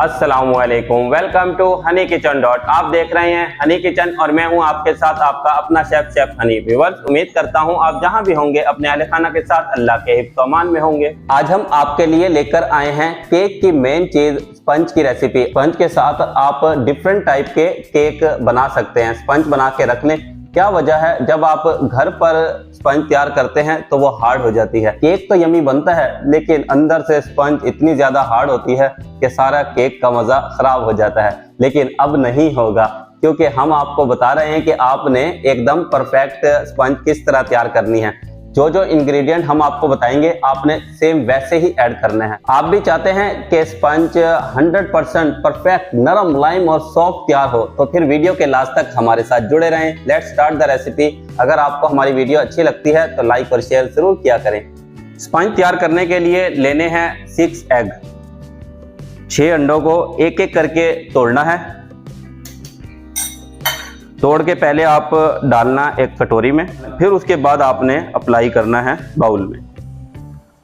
अस्सलाम वालेकुम to honey kitchen dot आप देख रहे हैं हनी किचन और मैं हूँ आपके साथ आपका अपना शेफ शेफ हनी व्यूवर्स उम्मीद करता हूँ आप जहाँ भी होंगे, अपने अहल खाना के साथ अल्लाह के हिफ्तमान में होंगे। आज हम आपके लिए लेकर आए हैं केक की मेन चीज़ स्पंज की रेसिपी स्पंज के साथ आप डिफरेंट टाइप के केक बना सकते हैं। स्पंज बना के रख लें। क्या वजह है? जब आप घर पर स्पंज तैयार करते हैं तो वो हार्ड हो जाती है। केक तो यमी बनता है, लेकिन अंदर से स्पंज इतनी ज़्यादा हार्ड होती है कि सारा केक का मज़ा खराब हो जाता है। लेकिन अब नहीं होगा, क्योंकि हम आपको बता रहे हैं कि आपने एकदम परफेक्ट स्पंज किस तरह तैयार करनी है। जो जो इंग्रेडिएंट हम आपको बताएँगे, आपने सेम वैसे ही ऐड करने हैं। आप भी चाहते हैं कि स्पंज 100 परसेंट परफेक्ट नरम लाइम और सॉफ्ट तैयार हो तो फिर वीडियो के लास्ट तक हमारे साथ जुड़े रहें। लेट्स स्टार्ट द रेसिपी अगर आपको हमारी वीडियो अच्छी लगती है तो लाइक और शेयर ज़रूर किया करें। स्पंज तैयार करने के लिए लेने हैं सिक्स एग छह अंडों को एक एक करके तोड़ना है। तोड़ के पहले आप डालना एक कटोरी में, फिर उसके बाद आपने अप्लाई करना है बाउल में।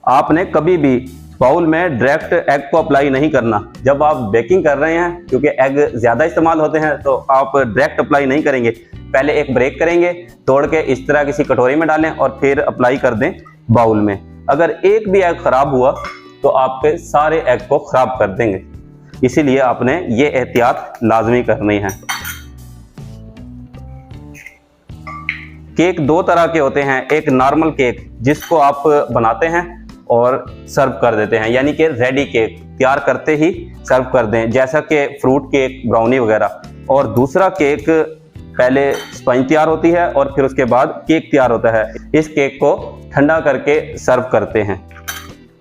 आपने कभी भी बाउल में डायरेक्ट एग को अप्लाई नहीं करना। जब आप बेकिंग कर रहे हैं, क्योंकि एग ज़्यादा इस्तेमाल होते हैं तो आप डायरेक्ट अप्लाई नहीं करेंगे। पहले एक ब्रेक करेंगे, तोड़ के इस तरह किसी कटोरी में डालें और फिर अप्लाई कर दें बाउल में। अगर एक भी एग ख़राब हुआ तो आपके सारे एग को ख़राब कर देंगे। इसीलिए आपने ये एहतियात लाजमी करनी है। केक दो तरह के होते हैं, एक नॉर्मल केक जिसको आप बनाते हैं और सर्व कर देते हैं, यानी कि रेडी केक तैयार करते ही सर्व कर दें, जैसा कि फ्रूट केक ब्राउनी वगैरह। और दूसरा केक पहले स्पंज तैयार होती है और फिर उसके बाद केक तैयार होता है। इस केक को ठंडा करके सर्व करते हैं।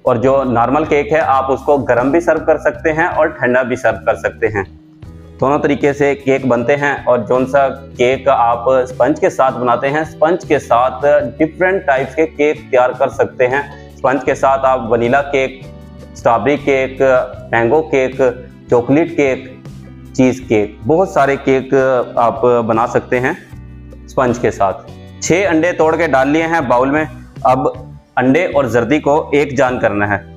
और जो नॉर्मल केक है, आप उसको गर्म भी सर्व कर सकते हैं और ठंडा भी सर्व कर सकते हैं। दोनों तरीके से केक बनते हैं और जौन सा केक आप स्पंज के साथ बनाते हैं, स्पंज के साथ डिफरेंट टाइप्स के केक तैयार कर सकते हैं। स्पंज के साथ आप vanilla cake, strawberry cake, mango cake, chocolate cake, cheese cake, बहुत सारे केक आप बना सकते हैं स्पंज के साथ। छः अंडे तोड़ के डाल लिए हैं बाउल में। अब अंडे और जर्दी को एक जान करना है।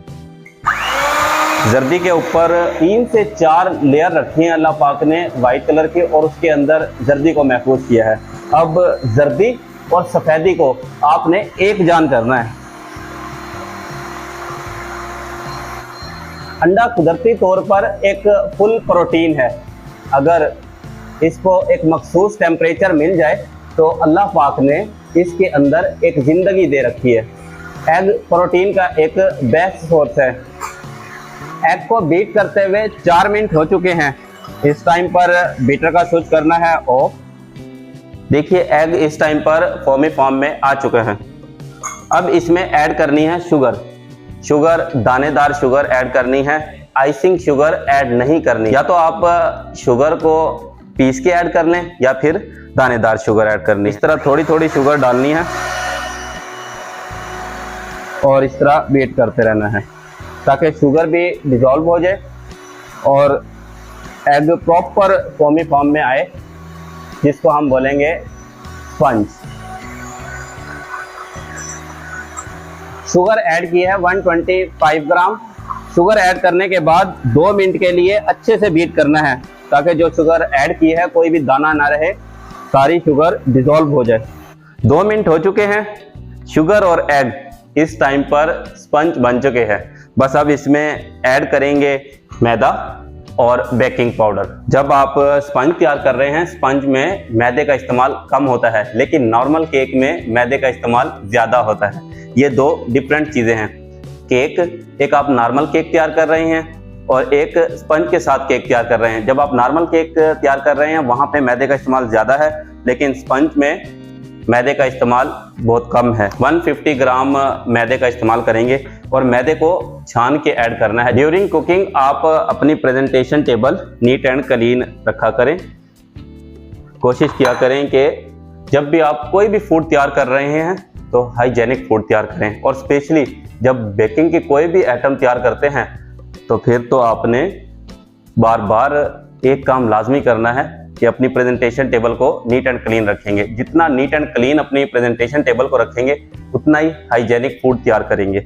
जर्दी के ऊपर तीन से चार लेयर रखी हैं अल्लाह पाक ने वाइट कलर के, और उसके अंदर जर्दी को महफूज किया है। अब जर्दी और सफ़ेदी को आपने एक जान करना है। अंडा कुदरती तौर पर एक फुल प्रोटीन है। अगर इसको एक मखसूस टेम्परेचर मिल जाए तो अल्लाह पाक ने इसके अंदर एक ज़िंदगी दे रखी है। एग प्रोटीन का एक बेस्ट सोर्स है। एग को बीट करते हुए चार मिनट हो चुके हैं। इस टाइम पर बीटर का स्विच करना है ऑफ़ देखिए एग इस टाइम पर फॉर्मी फॉर्म में आ चुके हैं। अब इसमें ऐड करनी है शुगर शुगर दानेदार शुगर ऐड करनी है। आइसिंग शुगर ऐड नहीं करनी। या तो आप शुगर को पीस के ऐड कर लें, या फिर दानेदार शुगर ऐड करनी इस तरह थोड़ी थोड़ी शुगर डालनी है। और इस तरह वेट करते रहना है। ताकि शुगर भी डिजॉल्व हो जाए और एग प्रॉपर फॉर्मी फॉर्म में आए, जिसको हम बोलेंगे स्पंज शुगर ऐड की है 125 ग्राम शुगर ऐड करने के बाद दो मिनट के लिए अच्छे से बीट करना है, ताकि जो शुगर ऐड की है, कोई भी दाना ना रहे, सारी शुगर डिजॉल्व हो जाए. दो मिनट हो चुके हैं शुगर और एग इस टाइम पर स्पंज बन चुके हैं. बस अब इसमें ऐड करेंगे मैदा और बेकिंग पाउडर जब आप स्पंज तैयार कर रहे हैं स्पंज में मैदे का इस्तेमाल कम होता है, लेकिन नॉर्मल केक में मैदे का इस्तेमाल ज़्यादा होता है। ये दो डिफरेंट चीज़ें हैं। केक एक आप नॉर्मल केक तैयार कर रहे हैं और एक स्पंज के साथ केक तैयार कर रहे हैं। जब आप नॉर्मल केक तैयार कर रहे हैं, वहाँ पे मैदे का इस्तेमाल ज़्यादा है, लेकिन स्पंज में मैदे का इस्तेमाल बहुत कम है। 150 ग्राम मैदे का इस्तेमाल करेंगे। और मैदे को छान के ऐड करना है। ड्यूरिंग कुकिंग आप अपनी presentation table neat and clean रखा करें। कोशिश किया करें कि जब भी आप कोई भी फ़ूड तैयार कर रहे हैं तो हाइजेनिक फ़ूड तैयार करें। और स्पेशली जब बेकिंग की कोई भी आइटम तैयार करते हैं तो फिर तो आपने बार बार एक काम लाजमी करना है कि अपनी प्रेजेंटेशन टेबल को नीट एंड क्लीन रखेंगे। जितना नीट एंड क्लीन अपनी प्रेजेंटेशन टेबल को रखेंगे, उतना ही हाइजेनिक फ़ूड तैयार करेंगे।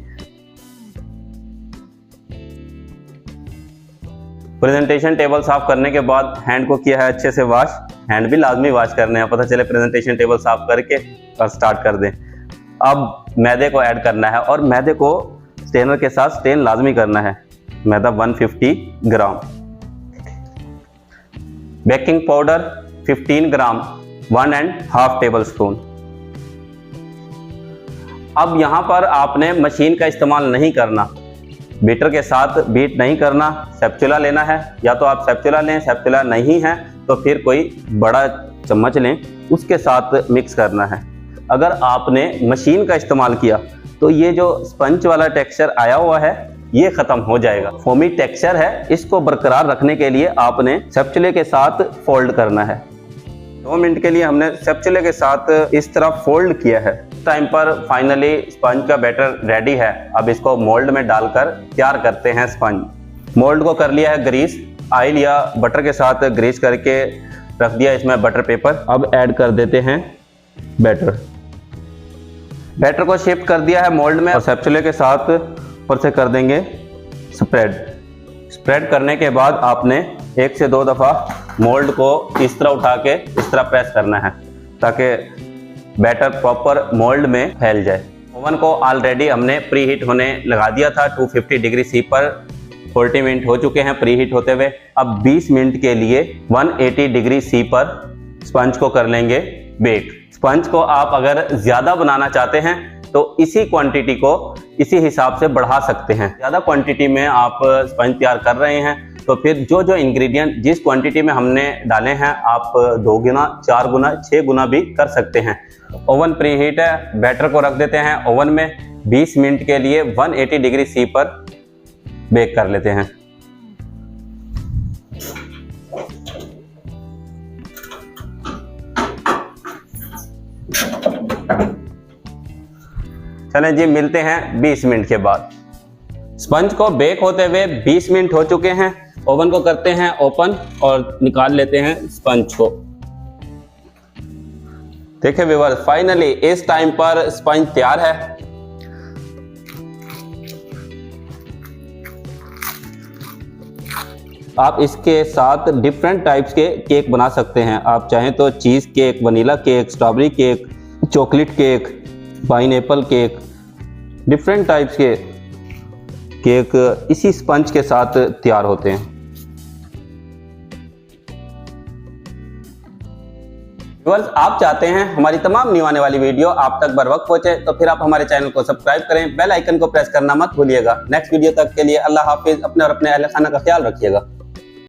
प्रेजेंटेशन टेबल साफ़ करने के बाद हैंड को किया है अच्छे से वॉश हैंड भी लाजमी वॉश करने हैं। पता चले प्रेजेंटेशन टेबल साफ़ करके और स्टार्ट कर दें। अब मैदे को ऐड करना है और मैदे को स्टेनर के साथ स्टेन लाजमी करना है। मैदा 150 gram. Baking powder 15 gram. One and half tablespoon अब यहाँ पर आपने मशीन का इस्तेमाल नहीं करना। बीटर के साथ बीट नहीं करना सेप्चुला लेना है। या तो आप सेप्चुला लें सेप्चुला नहीं है तो फिर कोई बड़ा चम्मच लें, उसके साथ मिक्स करना है। अगर आपने मशीन का इस्तेमाल किया तो ये जो स्पंच वाला टेक्सचर आया हुआ है, ये खत्म हो जाएगा। फोमी टेक्सचर है, इसको बरकरार रखने के लिए आपने सेप्चुले के साथ फोल्ड करना है। दो मिनट के लिए हमने सेप्चुले के साथ इस तरह फोल्ड किया है। टाइम पर फाइनली स्पंज का बैटर रेडी है। अब इसको मोल्ड में डालकर तैयार करते हैं स्पंज मोल्ड को कर लिया है ग्रीस ऑयल या बटर के साथ ग्रीस करके रख दिया इसमें बटर पेपर अब ऐड कर देते हैं बैटर बैटर को शिफ्ट कर दिया है मोल्ड में और सेप्चुले के साथ ऊपर से कर देंगे स्प्रेड स्प्रेड करने के बाद आपने एक से दो दफ़ा मोल्ड को इस तरह उठा के इस तरह प्रेस करना है, ताकि बैटर प्रॉपर मोल्ड में फैल जाए। ओवन को ऑलरेडी हमने प्री हीट होने लगा दिया था 250 डिग्री सी पर 40 मिनट हो चुके हैं प्री हीट होते हुए। अब 20 मिनट के लिए 180 डिग्री सी पर स्पंज को कर लेंगे बेक स्पंज को आप अगर ज़्यादा बनाना चाहते हैं तो इसी क्वांटिटी को इसी हिसाब से बढ़ा सकते हैं। ज़्यादा क्वांटिटी में आप स्पंज तैयार कर रहे हैं तो फिर जो जो इंग्रेडिएंट जिस क्वांटिटी में हमने डाले हैं, आप दो गुना, चार गुना छः गुना भी कर सकते हैं। ओवन प्री हीट है बैटर को रख देते हैं। ओवन में 20 मिनट के लिए 180 डिग्री सी पर बेक कर लेते हैं। चलें जी, मिलते हैं 20 मिनट के बाद। स्पंज को बेक होते हुए 20 मिनट हो चुके हैं। ओवन को करते हैं ओपन और निकाल लेते हैं स्पंज को। देखिए विवर फाइनली इस टाइम पर स्पंज तैयार है। आप इसके साथ डिफरेंट टाइप्स के केक बना सकते हैं। आप चाहें तो cheese cake vanilla cake strawberry cake chocolate cake pine cake different types के केक इसी स्पंज के साथ तैयार होते हैं। व्यूअर्स आप चाहते हैं हमारी तमाम न्यू आने वाली वीडियो आप तक बर वक्त पहुँचे तो फिर आप हमारे चैनल को सब्सक्राइब करें बेल आइकन को प्रेस करना मत भूलिएगा। नेक्स्ट वीडियो तक के लिए अल्लाह हाफिज, अपने और अपने अहल खाना का ख्याल रखिएगा।